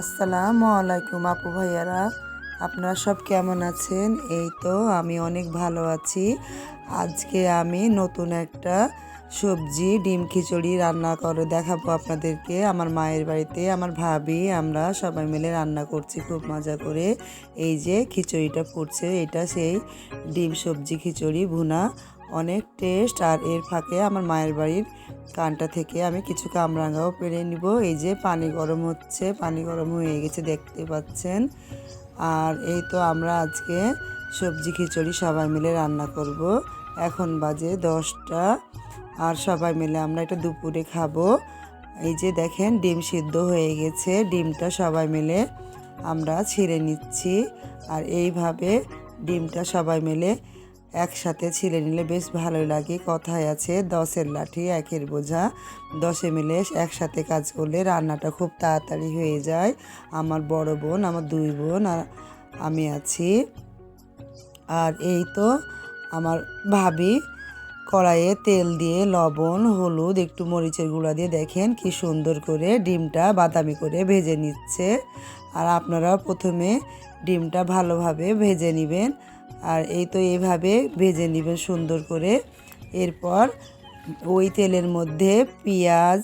আসসালামু আলাইকুম আপু ভাইয়ারা। আপনারা সব কেমন আছেন? এই তো আমি অনেক ভালো আছি। আজকে আমি নতুন একটা সবজি ডিম খিচুড়ি রান্না করে, দেখাবো আপনাদেরকে। আমার মায়ের বাড়িতে আমার ভাবি, আমরা সবাই মিলে রান্না করছি খুব মজা করে। এই যে খিচুড়িটা ফুটছে এটা সেই ডিম সবজি খিচুড়ি ভুনা। অনেক টেস্ট আর এর ফাঁকে আমার মায়ের বাড়ির কানটা থেকে আমি কিছু কামরাঙ্গাও পেরে নিব। এই যে পানি গরম হচ্ছে, পানি গরম হয়ে গেছে দেখতে পাচ্ছেন। আর এই তো আমরা আজকে সবজি খিচুড়ি সবাই মিলে রান্না করব। এখন বাজে দশটা, আর সবাই মিলে আমরা এটা দুপুরে খাব। এই যে দেখেন ডিম সিদ্ধ হয়ে গেছে, ডিমটা সবাই মিলে আমরা ছিঁড়ে নিচ্ছি। আর এইভাবে ডিমটা সবাই মিলে একসাথে ছিলে নিলে বেশ ভালো লাগে। কথায় আছে, দশের লাঠি একের বোঝা। দশে মিলে একসাথে কাজ করলে রান্নাটা খুব তাড়াতাড়ি হয়ে যায়। আমার বড় বোন, আমার দুই বোন আর আমি আছি। আর এই তো আমার ভাবি, কড়াইয়ে তেল দিয়ে লবণ, হলুদ, একটু মরিচের গুঁড়া দিয়ে দেখেন কি সুন্দর করে ডিমটা বাদামি করে ভেজে নিচ্ছে। আর আপনারা প্রথমে ডিমটা ভালোভাবে ভেজে নেবেন। আর এই তো এইভাবে ভেজে নেবেন সুন্দর করে। এরপর ওই তেলের মধ্যে পেঁয়াজ,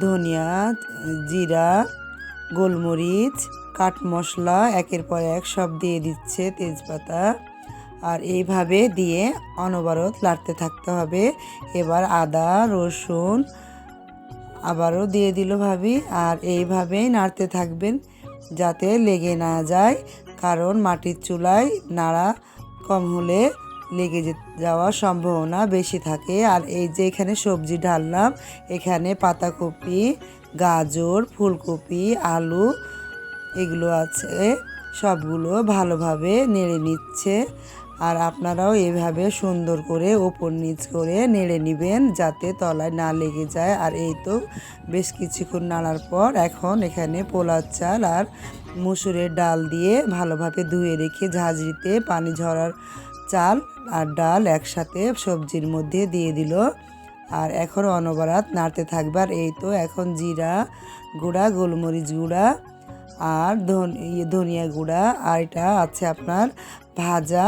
ধনিয়া, জিরা, গোলমরিচ, কাঠ মশলা, একের পর এক সব দিয়ে দিচ্ছে তেজপাতা। আর এইভাবে দিয়ে অনবরত লাড়তে থাকতে হবে। এবার আদা, রসুন আবারও দিয়ে দিল ভাবি। আর এইভাবেই নাড়তে থাকবেন যাতে লেগে না যায়। কারণ মাটির চুলায় নাড়া কম হলে লেগে যাওয়ার সম্ভাবনা বেশি থাকে। আর এই যে এখানে সবজি ঢাললাম, এখানে পাতাকপি, গাজর, ফুলকপি, আলু এগুলো আছে। সবগুলো ভালোভাবে নেড়ে নিচ্ছে। আর আপনারাও এভাবে সুন্দর করে ওপর নিচ করে নেড়ে নেবেন যাতে তলায় না লেগে যায়। আর এই তো বেশ কিছুক্ষণ নাড়ার পর এখন এখানে পোলার চাল আর মুসুরের ডাল দিয়ে ভালোভাবে ধুয়ে রেখে ঝাঁঝরিতে পানি ঝরার চাল আর ডাল একসাথে সবজির মধ্যে দিয়ে দিল। আর এখন অনবরাত নাড়তে থাকবে। আর এই তো এখন জিরা গুঁড়া, গোলমরিচ গুঁড়া আর ইয়ে ধনিয়া গুঁড়া আর এটা আছে আপনার ভাজা,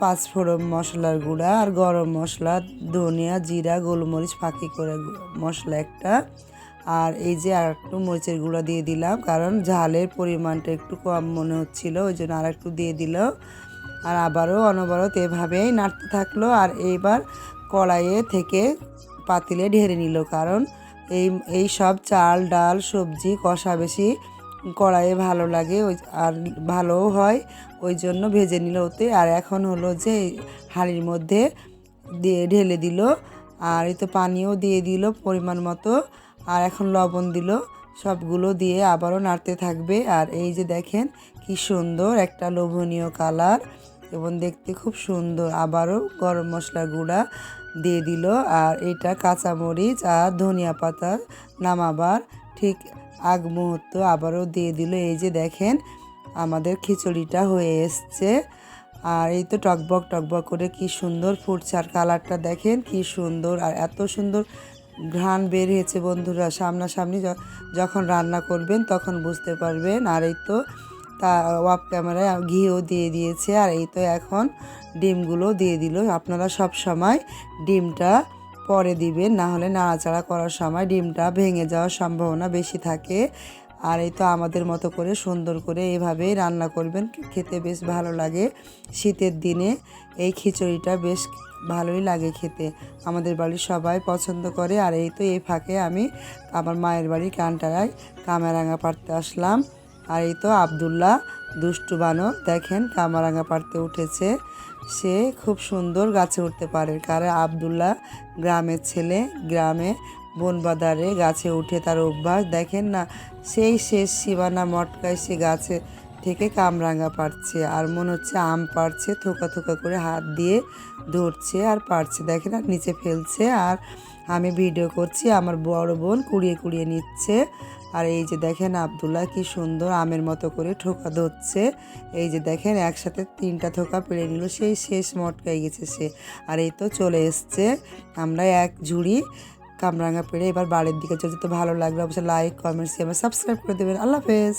পাঁচফোড়ন মশলার গুঁড়া আর গরম মশলা, ধনিয়া, জিরা, গোলমরিচ, ফাঁকি করে মশলা একটা। আর এই যে আর একটু মরিচের গুঁড়া দিয়ে দিলাম, কারণ ঝালের পরিমাণটা একটু কম মনে হচ্ছিল, ওই জন্য আর একটু দিয়ে দিল। আর আবারও অনবরত এভাবেই নাড়তে থাকল, আর এইবার কড়াইয়ে থেকে পাতিলে ঢেলে নিল, কারণ এই এই সব চাল, ডাল, সবজি, কষা বেশি কড়াইয়ে ভালো লাগে, ওই আর ভালোও হয়, ওই জন্য ভেজে নিল ওতে। আর এখন হলো যে হাঁড়ির মধ্যে দিয়ে ঢেলে দিল, আর এই তো পানিও দিয়ে দিল পরিমাণ মতো। আর এখন লবণ দিল, সবগুলো দিয়ে আবারও নাড়তে থাকবে। আর এই যে দেখেন কি সুন্দর একটা লোভনীয় কালার, এবং দেখতে খুব সুন্দর আবারও গরম মশলা গুঁড়া দিয়ে দিল। আর এটা কাঁচামরিচ আর ধনিয়া পাতা নামাবার ঠিক আগ মুহূর্ত আবারও দিয়ে দিল, এই যে দেখেন আমাদের খিচুড়িটা হয়ে এসছে। আর এই তো টকবক টকবক করে কি সুন্দর ফুটছে। আর কালারটা দেখেন কি সুন্দর, আর এত সুন্দর ঘ্রাণ বের হয়েছে বন্ধুরা। সামনাসামনি যখন রান্না করবেন তখন বুঝতে পারবেন। আর এই তো তা ওয়াপ ক্যামেরায় ঘিও দিয়ে দিয়েছে। আর এই তো এখন ডিমগুলো দিয়ে দিল। আপনারা সব সময় ডিমটা পরে দিবেন না হলে নাড়াচাড়া করার সময় ডিমটা ভেঙে যাওয়ার সম্ভাবনা বেশি থাকে। আর এই তো আমাদের মতো করে সুন্দর করে এভাবেই রান্না করবেন, খেতে বেশ ভালো লাগে শীতের দিনে। এই খিচুড়িটা বেশ ভালোই লাগে খেতে। আমাদের বাড়ির সবাই পছন্দ করে। আর এই তো এই ফাঁকে আমি আমার মায়ের বাড়ি কানটারায় কামেরাঙ্গা পাড়তে আসলাম। আর এই তো আবদুল্লাহ দুষ্টু বানর। দেখেন কামারাঙ্গা পাড়তে উঠেছে। সে খুব সুন্দর গাছে উঠতে পারে। কারণ আবদুল্লাহ গ্রামের ছেলে গ্রামে বনবাদারে গাছে উঠে তার অভ্যাস। দেখেন না, সেই শেষ সীমানা মটকায় সে গাছে থেকে কামরাঙ্গা পারছে আর মনে হচ্ছে আম পারছে থোকা থোকা করে হাত দিয়ে ধরছে আর পারছে দেখেন আর নিচে ফেলছে। আর আমি ভিডিও করছি, আমার বড় বোন কুড়িয়ে কুড়িয়ে নিচ্ছে। আর এই যে দেখেন আবদুল্লাহ কি সুন্দর আমের মতো করে ঠোকা ধরছে। এই যে দেখেন একসাথে তিনটা ঠোকা পেড়ে নিল, সেই শেষ মটকাই গেছে সে। আর এই তো চলে এসছে আমরা এক ঝুড়ি কামরাঙা পেড়ে। এবার বাড়ির দিকে চলছে তো ভালো লাগলে অবশ্যই লাইক কমেন্ট শেয়ার সাবস্ক্রাইব করে দেবেন। আল্লাহ হাফেজ।